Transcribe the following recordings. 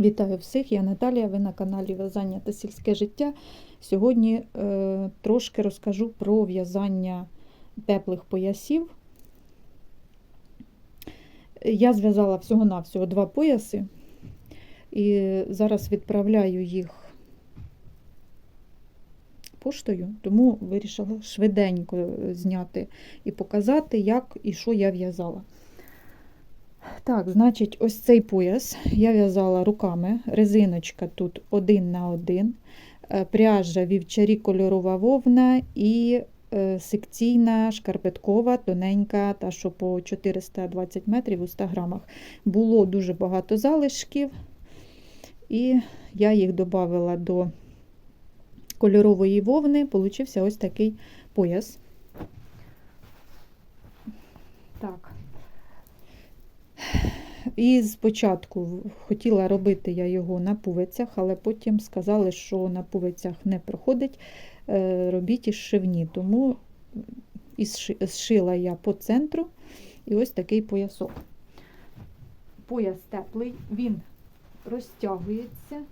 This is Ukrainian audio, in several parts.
Вітаю всіх, я Наталія, ви на каналі В'язання та сільське життя. Сьогодні е, трошки розкажу про в'язання теплих поясів. Я зв'язала всього-навсього два пояси і зараз відправляю їх поштою, тому вирішила швиденько зняти і показати, як і що я в'язала. Так, значить, ось цей пояс я в'язала руками. Резиночка тут один на один, е, пряжа вівчарі кольорова вовна і е, секційна шкарпеткова, тоненька, та що по 420 метрів у 100 грамах. Було дуже багато залишків, і я їх додала до кольорової вовни, получився ось такий пояс. Так. І спочатку хотіла робити я його на пувицях, але потім сказали, що на пувицях не проходить, е, робіть із шивні. Тому зшила я по центру і ось такий поясок. Пояс теплий, він розтягується.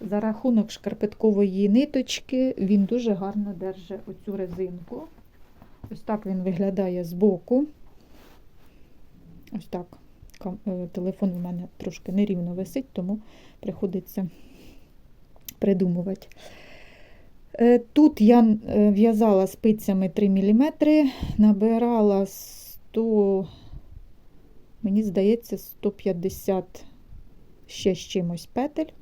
За рахунок шкарпеткової ниточки він дуже гарно держить оцю резинку. Ось так він виглядає збоку. Ось так. Телефон у мене трошки нерівно висить, тому приходиться придумувати. Е, тут я е, в'язала спицями 3 мм, набирала 100, мені здається, 150 ще з чимось петель.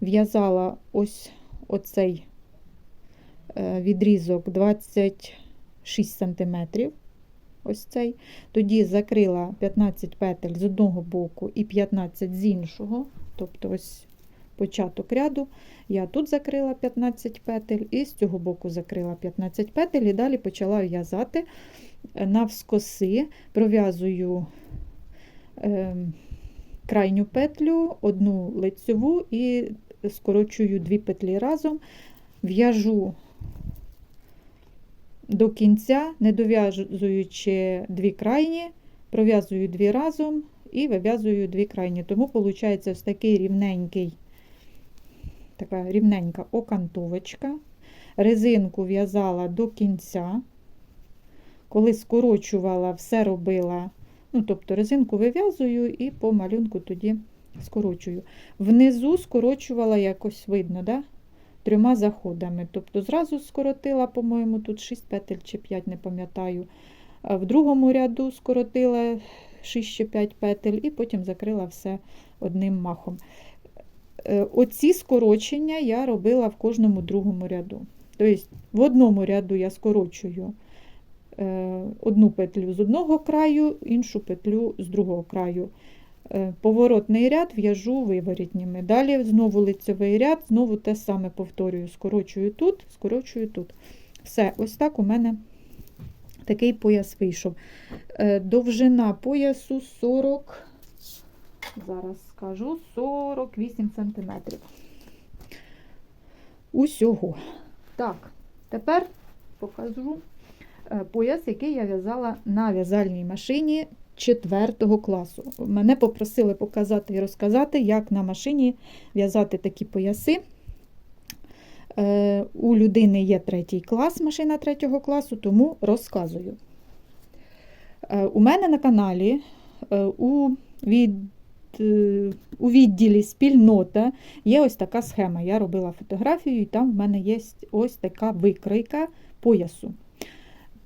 В'язала ось оцей е, відрізок 26 см ось цей. Тоді закрила 15 петель з одного боку і 15 з іншого, тобто ось початок ряду. Я тут закрила 15 петель, і з цього боку закрила 15 петель, і далі почала в'язати навскоси, пров'язую е, крайню петлю, одну лицьову і скорочую дві петлі разом, в'яжу до кінця, не дов'язуючи дві крайні, пров'язую дві разом і вив'язую дві крайні. Тому, виходить, ось такий рівненький, така рівненька окантовочка. Резинку в'язала до кінця. Коли скорочувала, все робила, ну, тобто резинку вив'язую і по малюнку тоді скорочую. Внизу скорочувала якось видно, да? Трьома заходами. Тобто зразу скоротила, по-моєму, тут 6 петель чи 5, не пам'ятаю. В другому ряду скоротила 6 чи 5 петель, і потім закрила все одним махом. Е, оці скорочення я робила в кожному другому ряду. Тобто, в одному ряду я скорочую е, одну петлю з одного краю, іншу петлю з другого краю. Е, поворотний ряд в'яжу виворітніми. Далі знову лицевий ряд, знову те саме повторюю, скорочую тут, скорочую тут. Все, ось так у мене такий пояс вийшов. Е, довжина поясу 40, зараз скажу, 48 см. Усього. Так, тепер покажу е, пояс, який я в'язала на в'язальній машині 4 класу. Мене попросили показати і розказати, як на машині в'язати такі пояси. Е, у людини є третій клас, машина третього класу, тому розказую. Е, у мене на каналі е, у від, у відділі спільнота є ось така схема. Я робила фотографію, і там в мене є ось така викройка поясу.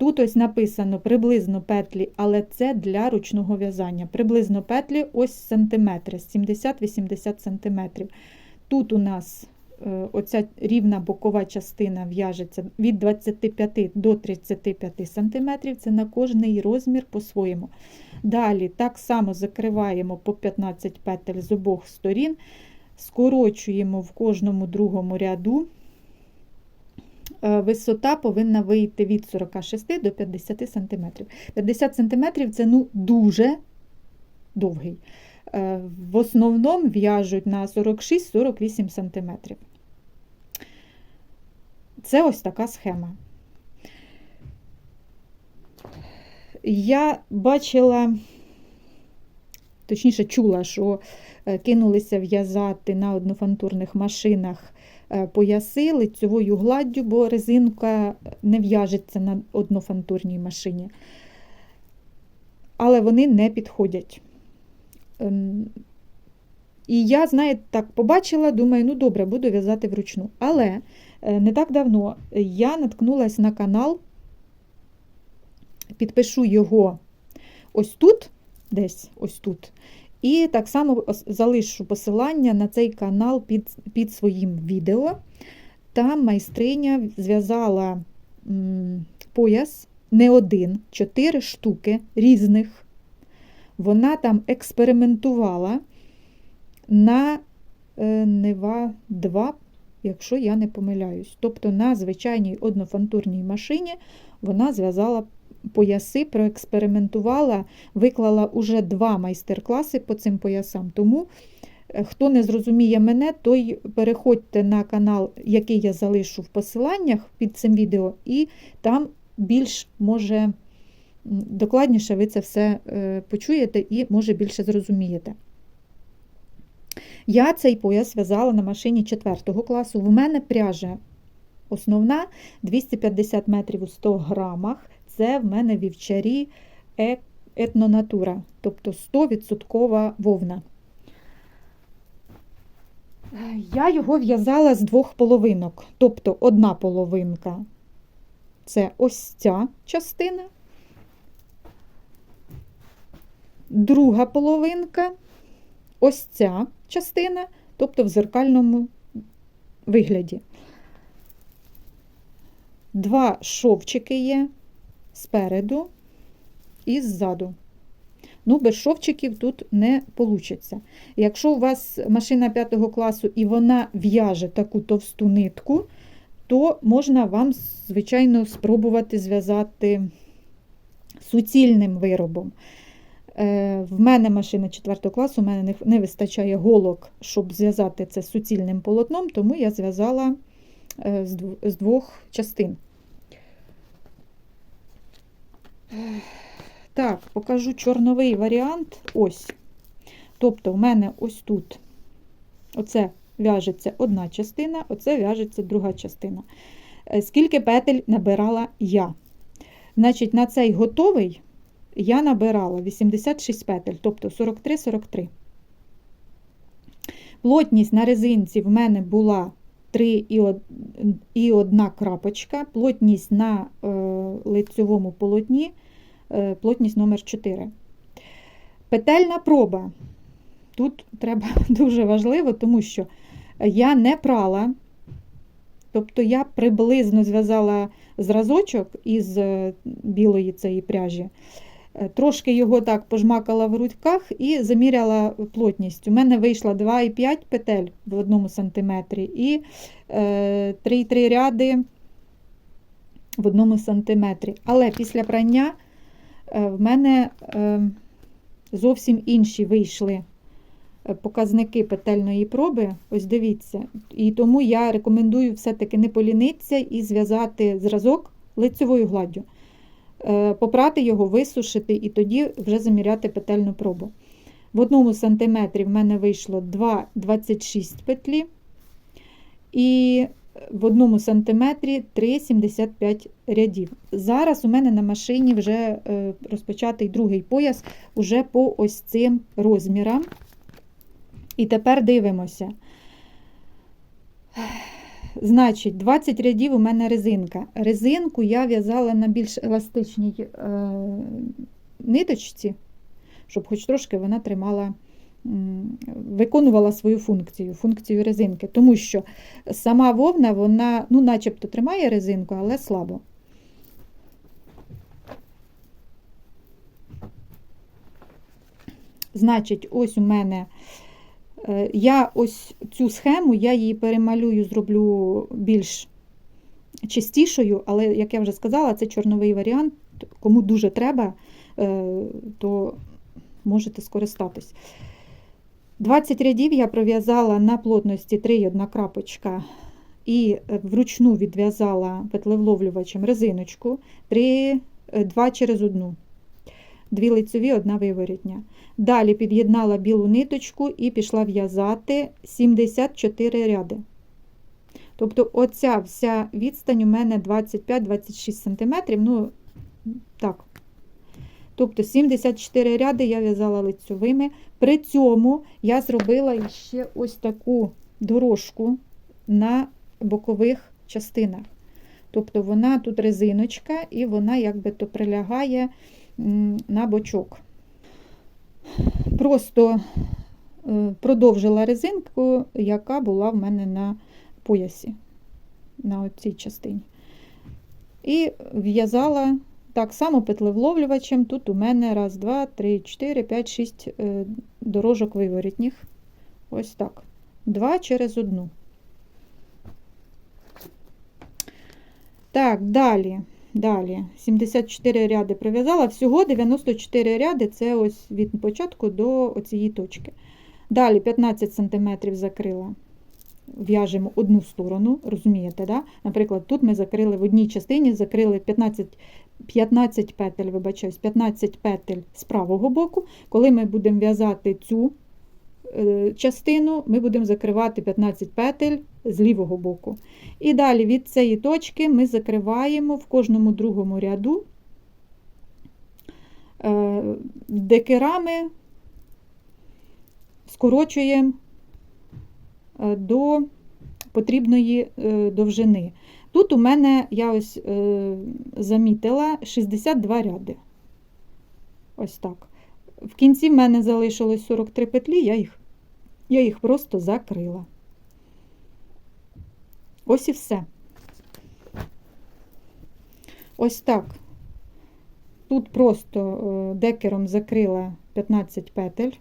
Тут ось написано приблизно петлі, але це для ручного в'язання. Приблизно петлі ось сантиметри, 70-80 см. Тут у нас е, оця рівна бокова частина в'яжеться від 25 до 35 см, це на кожний розмір по-своєму. Далі так само закриваємо по 15 петель з обох сторін, скорочуємо в кожному другому ряду. Е, висота повинна вийти від 46 до 50 см. 50 см це ну, дуже довгий. Е, в основному в'яжуть на 46-48 см. Це ось така схема. Я бачила точніше чула, що е, кинулися в'язати на однофантурних машинах пояси лицьовою гладдю, бо резинка не в'яжеться на однофантурній машині. Але вони не підходять. Ем, І я, знаєте, так побачила, думаю, ну добре, буду в'язати вручну. Але е, не так давно я наткнулася на канал, підпишу його ось тут, десь ось тут. І так само залишу посилання на цей канал під, під своїм відео. Там майстриня зв'язала пояс не один, чотири штуки різних. Вона там експериментувала на е, Нева 2, якщо я не помиляюсь. Тобто на звичайній однофантурній машині вона зв'язала пояси, проекспериментувала, виклала уже два майстер-класи по цим поясам. Тому, е, хто не зрозуміє мене, той переходьте на канал, який я залишу в посиланнях під цим відео, і там більш може докладніше ви це все е, почуєте і, може, більше зрозумієте. Я цей пояс в'язала на машині 4 класу. В мене пряжа основна 250 метрів у 100 грамах. Це в мене вівчарі е- етнонатура, тобто 100% вовна. Я його в'язала з двох половинок. Тобто одна половинка це ось ця частина, друга половинка ось ця частина, тобто в зеркальному вигляді. Два шовчики є спереду і ззаду. Ну, без шовчиків тут не вийде. Якщо у вас машина 5 класу і вона в'яже таку товсту нитку, то можна вам, звичайно, спробувати зв'язати суцільним виробом. Е, В мене машина 4 класу, у мене не- вистачає голок, щоб зв'язати це суцільним полотном, тому я зв'язала е, з двох частин. Так, покажу чорновий варіант. Ось. Тобто, в мене ось тут оце в'яжеться одна частина, оце в'яжеться друга частина. Е, Скільки петель набирала я? Значить, на цей готовий я набирала 86 петель, тобто 43-43. Плотність на резинці в мене була 3 і одна крапочка, плотність на е, лицьовому полотні, е, плотність номер 4. Петельна проба. Тут треба дуже важливо, тому що я не прала, тобто я приблизно зв'язала зразочок із е, білої цієї пряжі. Е, Трошки його так пожмакала в руках і заміряла плотність. У мене вийшло 2,5 петель в одному сантиметрі і е, 3,3 ряди в одному сантиметрі. Але після прання е, в мене е, зовсім інші вийшли е, показники петельної проби. Ось дивіться. І тому я рекомендую все-таки не полінитися і зв'язати зразок лицьовою гладдю. Е, попрати його, висушити і тоді вже заміряти петельну пробу. В одному сантиметрі в мене вийшло 2,26 петлі, і в одному сантиметрі 3,75 рядів. Зараз у мене на машині вже е, розпочатий другий пояс уже по ось цим розмірам. І тепер дивимося. Значить, 20 рядів у мене резинка. Резинку я в'язала на більш еластичній е, ниточці, щоб хоч трошки вона тримала, виконувала свою функцію, функцію резинки. Тому що сама вовна, вона, ну, начебто тримає резинку, але слабо. Значить, ось у мене Я ось цю схему, я її перемалюю, зроблю більш чистішою, але, як я вже сказала, це чорновий варіант. Кому дуже треба, е, то можете скористатись. 20 рядів я пров'язала на плотності 3,1 крапочка і е, вручну відв'язала петлевловлювачем резиночку 3, 2 через одну. Дві лицьові, одна виворітня. Далі під'єднала білу ниточку і пішла в'язати 74 ряди. Тобто, оця вся відстань у мене 25-26 см. Ну, так. Тобто 74 ряди я в'язала лицьовими. При цьому я зробила ще ось таку дорожку на бокових частинах. Тобто вона тут резиночка, і вона якби то прилягає на бочок. Просто е, продовжила резинку, яка була в мене на поясі, на цій частині. І в'язала так само петлевловлювачем. Тут у мене раз, два, три, чотири, п'ять, шість е, дорожок виворітніх. Ось так. Два через одну. Так, далі. Далі. 74 ряди пров'язала. Всього 94 ряди це ось від початку до цієї точки. Далі 15 см закрила. В'яжемо одну сторону, розумієте, да? Наприклад, тут ми закрили в одній частині, закрили 15 15 петель, вибачаюсь, 15 петель з правого боку. Коли ми будемо в'язати цю частину, ми будемо закривати 15 петель з лівого боку. І далі від цієї точки ми закриваємо в кожному другому ряду е, декерами, скорочуємо е, до потрібної е, довжини. Тут у мене я ось е, замітила 62 ряди. Ось так. В кінці в мене залишилось 43 петлі, я їх, я їх просто закрила. Ось і все. Ось так. Тут просто е, декером закрила 15 петель.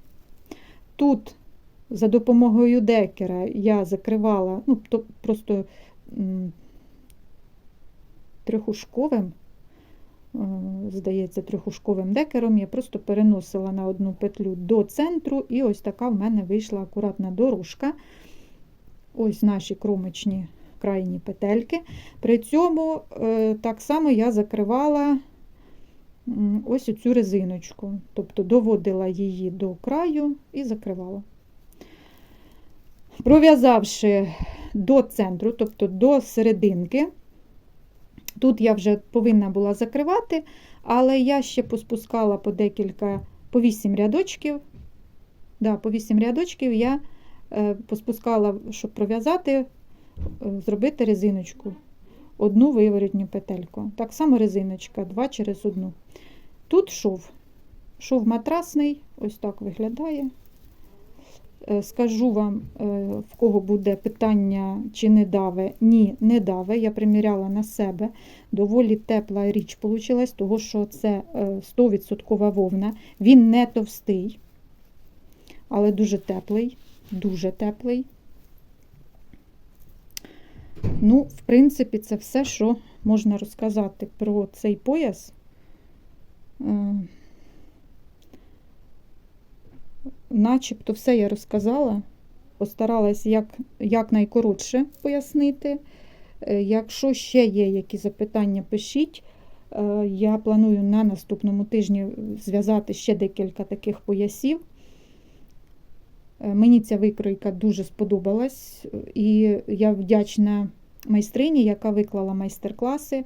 Тут за допомогою декера я закривала, ну, то просто трьохушковим, здається, трьохушковим декером я просто переносила на одну петлю до центру, і ось така в мене вийшла акуратна дорожка. Ось наші кромочні крайні петельки. При цьому е, так само я закривала ось цю резиночку, тобто доводила її до краю і закривала. Пров'язавши до центру, тобто до серединки, тут я вже повинна була закривати, але я ще поспускала по декілька, по 8 рядочків. Да, по 8 рядочків я е, поспускала, щоб пров'язати, е, зробити резиночку. Одну виворотню петельку. Так само резиночка, 2 через одну. Тут шов. Шов матрасний, ось так виглядає. Е, Скажу вам, е, в кого буде питання, чи не даве. Ні, не даве. Я приміряла на себе. Доволі тепла річ вийшла, тому що це е, 100% вовна. Він не товстий, але дуже теплий, дуже теплий. Ну, в принципі, це все, що можна розказати про цей пояс. Е, Начебто все я розказала. Постаралась як, як найкоротше пояснити. Е, Якщо ще є які запитання, пишіть. Е, Я планую на наступному тижні зв'язати ще декілька таких поясів. Е, Мені ця викройка дуже сподобалась, і я вдячна майстрині, яка виклала майстер-класи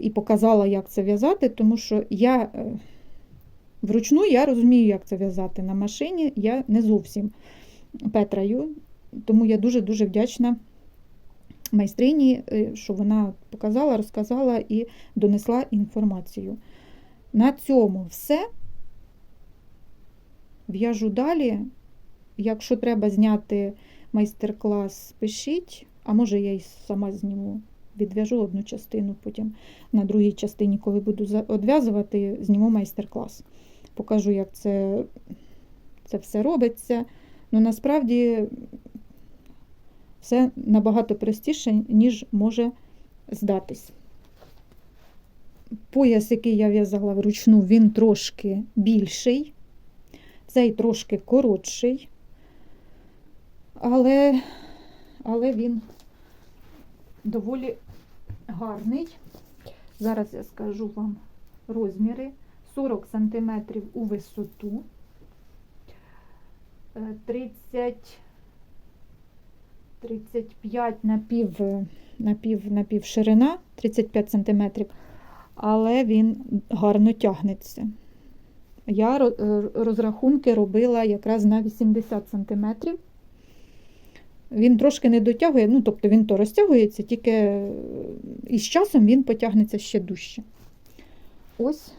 і показала, як це в'язати, тому що я вручну я розумію, як це в'язати. На машині я не зовсім петраю, тому я дуже-дуже вдячна майстрині, е, що вона показала, розказала і донесла інформацію. На цьому все. В'яжу далі. Якщо треба зняти майстер-клас, пишіть, а може я й сама зніму. Відв'яжу одну частину, потім на другій частині, коли буду одв'язувати, зніму майстер-клас. Покажу, як це, це все робиться. Ну, насправді все набагато простіше, ніж може здатись. Пояс, який я в'язала вручну, він трошки більший, цей трошки коротший, але, але він доволі гарний. Зараз я скажу вам розміри 40 см у висоту, е, 30, 35 на пів, на пів, на пів ширина, 35 см, але він гарно тягнеться. Я е, розрахунки робила якраз на 80 см. Він трошки не дотягує, ну тобто він то розтягується, тільки е, із часом він потягнеться ще дужче. Ось,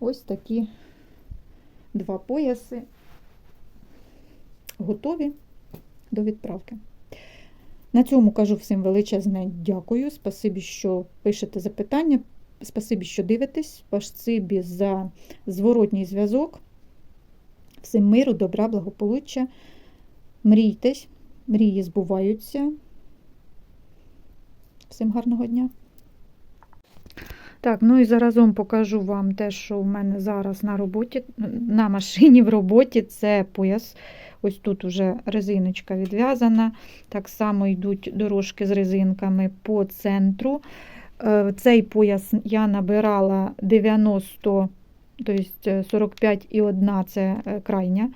ось такі два пояси готові до відправки. На цьому кажу всім величезне дякую. Спасибі, що пишете запитання. Спасибі, що дивитесь. Спасибі за зворотній зв'язок. Всім миру, добра, благополуччя. Мрійтесь, мрії збуваються. Всім гарного дня. Так, ну і заразом покажу вам те, що в мене зараз на роботі, на машині в роботі це пояс. Ось тут уже резиночка відв'язана. Так само йдуть дорожки з резинками по центру. Е, Цей пояс я набирала 90, тобто 45 і 1 це е, крайня.